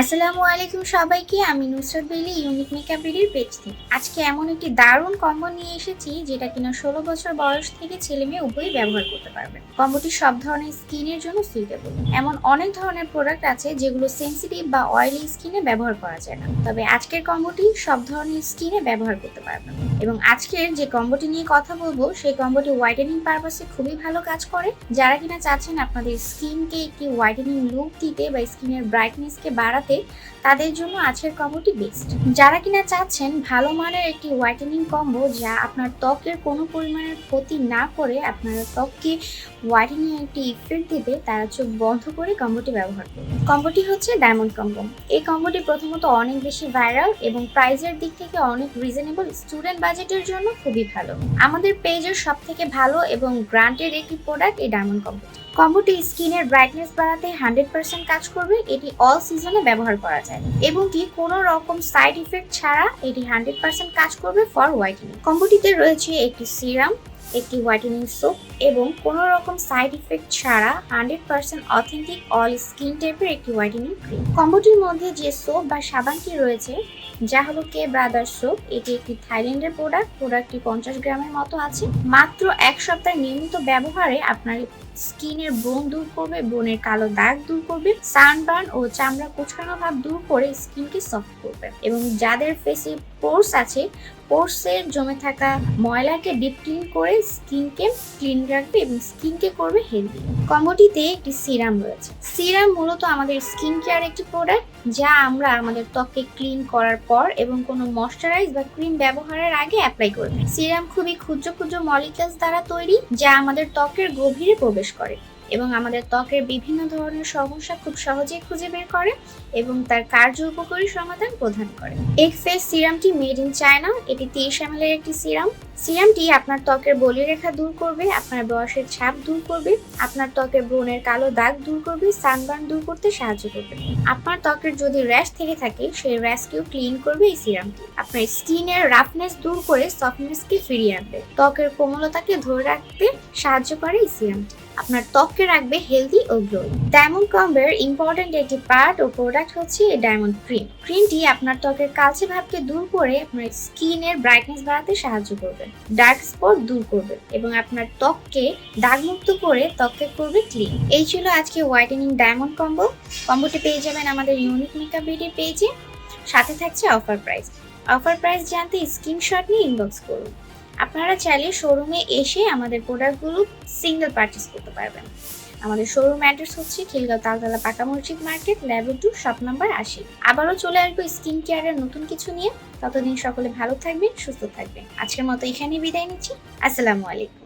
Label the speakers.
Speaker 1: আসসালামু আলাইকুম সবাইকে, আমি নুসরত বেলি ইউনিক মেকআপ বিডির পেজ থেকে। আজকে এমন একটি দারুণ কম্বো নিয়ে এসেছি, যেটা কিনা ষোলো বছর বয়স থেকে ছেলে মেয়ে উভয়ই ব্যবহার করতে পারবে। কম্বোটি সব ধরনের স্কিনের জন্য সুইটেবল এমন অনেক ধরনের প্রোডাক্ট আছে যেগুলো সেন্সিটিভ বা অয়েলি স্কিনে ব্যবহার করা যায় না। তবে আজকের কম্বোটি সব ধরনের স্কিনে ব্যবহার করতে পারবেন এবং আজকের যে কম্বোটি নিয়ে কথা বলব, সেই কম্বোটি হোয়াইটেনিং পারপাসে খুবই ভালো কাজ করে। যারা কিনা চাচ্ছেন আপনাদের স্কিনকে একটি হোয়াইটেনিং লুক দিতে বা স্কিনের ব্রাইটনেসকে বাড়াতে, তাদের জন্য আজকের কম্বোটি বেস্ট যারা কিনা চাচ্ছেন ভালো মানের একটি হোয়াইটেনিং কম্বো যা আপনার ত্বকের কোনো পরিমাণের ক্ষতি না করে আপনার ত্বককে হোয়াইটেনিং একটি ইফেক্ট দিবে, তারা চোখ বন্ধ করে কম্বোটি ব্যবহার করবে কম্বোটি হচ্ছে ডায়মন্ড কম্বো এই কম্বোটি প্রথমত অনেক বেশি ভাইরাল এবং প্রাইজের দিক থেকে অনেক রিজনেবল স্টুডেন্ট বাজেটের জন্য খুবই ভালো। আমাদের পেজের সব থেকে ভালো এবং গ্রান্টেড একটি প্রোডাক্ট এই ডায়মন্ড কম্বোটি কম্বোটি স্কিনের ব্রাইটনেস বাড়াতে হান্ড্রেড পার্সেন্ট কাজ করবে, এটি অল সিজনে ব্যবহার করা যায়। এবং কি কোনো রকম সাইড ইফেক্ট ছাড়া এটি হান্ড্রেড পার্সেন্ট কাজ করবে ফর হোয়াইটেনিং কম্বোটিতে রয়েছে একটি সিরাম একটি হোয়াইটেনিং সোপ এবং কোনো রকম সাইড ইফেক্ট ছাড়া hundred percent authentic all skin টাইপের একটি হোয়াইটেনিং ক্রিম কম্বোটির মধ্যে যে সোপ বা সাবানটি রয়েছে, যা হলো কে ব্রাদার্স সোপ এটি একটি থাইল্যান্ডের প্রোডাক্ট প্রোডাক্টটি পঞ্চাশ গ্রামের মতো আছে। মাত্র এক সপ্তাহের নিয়মিত ব্যবহারে আপনার স্কিনের ব্রণ দূর করবে ব্রণের কালো দাগ দূর করবে সানবার্ন ও চামড়া কুচকানো ভাব দূর করে স্কিনকে সফট করবে। এবং যাদের ফেসে পোর্স আছে পোর্সের জমে থাকা ময়লাকে ডিপ ক্লিন করে স্কিনকে ক্লিন রাখবে এবং স্কিনকে করবে হেলদি। কম্বোটিতে একটি সিরাম রয়েছে। সিরাম মূলত আমাদের স্কিন কেয়ার একটি প্রোডাক্ট যা আমরা আমাদের ত্বককে ক্লিন করার পর এবং কোনো ময়শ্চারাইজ বা ক্রিম ব্যবহারের আগে অ্যাপ্লাই করে থাকি সিরাম খুবই ক্ষুদ্র ক্ষুদ্র মলিকুলস দ্বারা তৈরি যা আমাদের ত্বকের গভীরে প্রবেশ করে। এবং আমাদের ত্বকের বিভিন্ন ধরনের সমস্যা খুব সহজেই খুঁজে বের করে এবং তার কার্য উপকারী সমাধান প্রদান করে। এক ফেস সিরামটি মেড ইন চায়না, এটি তিরিশ এম এর একটি সিরাম। সিরামটি আপনার ত্বকের বলিরেখা দূর করবে, আপনার বয়সের ছাপ দূর করবে, আপনার ত্বকের ব্রণের কালো দাগ দূর করবে, সানবার্ন দূর করতে সাহায্য করবে। আপনার ত্বকের যদি র্যাশ থেকে থাকে, সেই র্যাশকেও ক্লিন করবে এই সিরামটি। আপনার স্কিনের রাফনেস দূর করে সফটনেসকে ফিরিয়ে আনবে। ত্বকের কোমলতাকে ধরে রাখতে সাহায্য করে এই সিরামটি। আপনার ত্বককে রাখবে হেলদি ও গ্লোয়িং ডায়মন্ড কম্বের ইম্পর্টেন্ট একটি পার্ট ও প্রোডাক্ট হচ্ছে এই ডায়মন্ড ক্রিম ক্রিমটি আপনার ত্বকের কালচে ভাবকে দূর করে আপনার স্কিনের ব্রাইটনেস বাড়াতে সাহায্য করবে। ডার্ক স্পট দূর করবে এবং আপনার ত্বককে দাগমুক্ত করে ত্বককে করবে ক্লিন এই ছিল আজকে হোয়াইটেনিং ডায়মন্ড কম্বো কম্বোটি পেয়ে যাবেন আমাদের ইউনিক মেকআপ বিডি পেজে সাথে থাকছে অফার প্রাইস অফার প্রাইস জানতে স্ক্রিনশট নিয়ে ইনবক্স করুন। আপনারা চাইলে শোরুমে এসে আমাদের প্রোডাক্টগুলো সিঙ্গেল পারচেস করতে পারবেন। আমাদের শোরুম অ্যাড্রেস হচ্ছে খিলগাঁও তালতলা পাকা মসজিদ market level two shop number আশি। আবারও চলে আসব স্কিন কেয়ারের নতুন কিছু নিয়ে। ততদিন সকলে ভালো থাকবেন, সুস্থ থাকবেন। আজকের মতো এখানেই বিদায় নিচ্ছি। আসসালামু আলাইকুম।